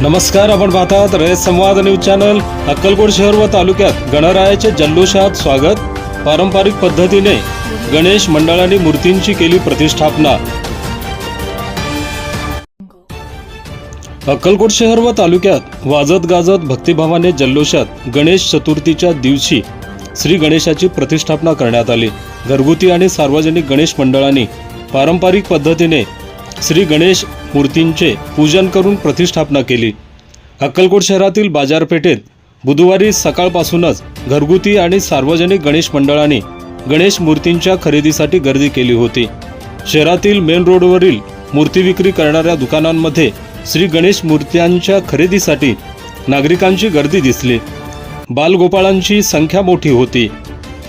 नमस्कार आपण पाहतात रयत संवाद न्यूज चॅनल अक्कलकोट शहर व तालुक्यात गणरायाच्या जल्लोषात स्वागत. पारंपरिक पद्धतीने गणेश मंडळांनी मूर्तींची केली प्रतिष्ठापना. अक्कलकोट शहर व तालुक्यात वाजत गाजत भक्तिभावाने जल्लोषात गणेश चतुर्थीच्या दिवशी श्री गणेशाची प्रतिष्ठापना करण्यात आली. घरगुती आणि सार्वजनिक गणेश मंडळांनी पारंपरिक पद्धतीने श्री गणेश मूर्तींचे पूजन करून प्रतिष्ठापना केली. अक्कलकोट शहरातील बाजारपेठेत बुधवारी सकाळपासूनच घरगुती आणि सार्वजनिक गणेश मंडळांनी गणेश मूर्तींच्या खरेदीसाठी गर्दी केली होती. शहरातील मेन रोडवरील मूर्ती विक्री करणाऱ्या दुकानांमध्ये श्री गणेश मूर्त्यांच्या खरेदीसाठी नागरिकांची गर्दी दिसली. बालगोपाळांची संख्या मोठी होती.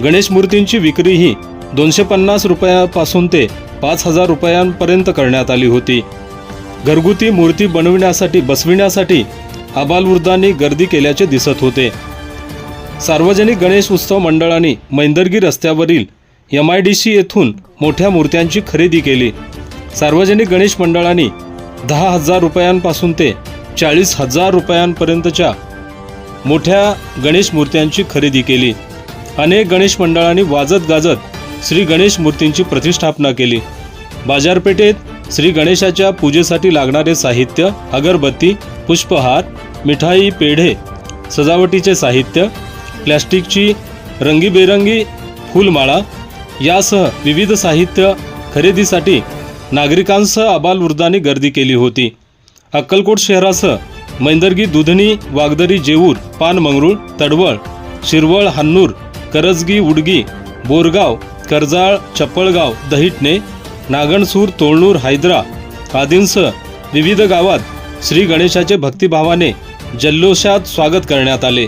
गणेश मूर्तींची विक्री ही दोनशे पन्नास रुपयापासून ते पाच हजार रुपयांपर्यंत करण्यात आली होती. घरगुती मूर्ती बनविण्यासाठी बसविण्यासाठी आबालवृद्धांनी गर्दी केल्याचे दिसत होते. सार्वजनिक गणेश उत्सव मंडळाने मैंदर्गी रस्त्यावरील एम आय डी सी येथून मोठ्या मूर्त्यांची खरेदी केली. सार्वजनिक गणेश मंडळाने दहा हजार रुपयांपासून ते चाळीस हजार रुपयांपर्यंतच्या मोठ्या गणेश मूर्त्यांची खरेदी केली. अनेक गणेश मंडळांनी वाजत गाजत श्री गणेश मूर्तींची प्रतिष्ठापना केली. बाजारपेठेत श्री गणेशाच्या पूजेसाठी लागणारे साहित्य अगरबत्ती पुष्पहार मिठाई पेढे सजावटीचे साहित्य प्लॅस्टिकची रंगीबेरंगी फुलमाळा यासह विविध साहित्य खरेदीसाठी नागरिकांसह आबालवृद्धांनी गर्दी केली होती. अक्कलकोट शहरासह मैंदर्गी दुधनी वागदरी जेऊर पानमंगरूळ तडवळ शिरवळ हन्नूर करजगी उडगी बोरगाव कर्जाळ चप्पळगाव दहिटणे नागणसूर तोळणूर हैदरा आदींसह विविध गावात श्री गणेशाचे भक्तिभावाने जल्लोषात स्वागत करण्यात आले.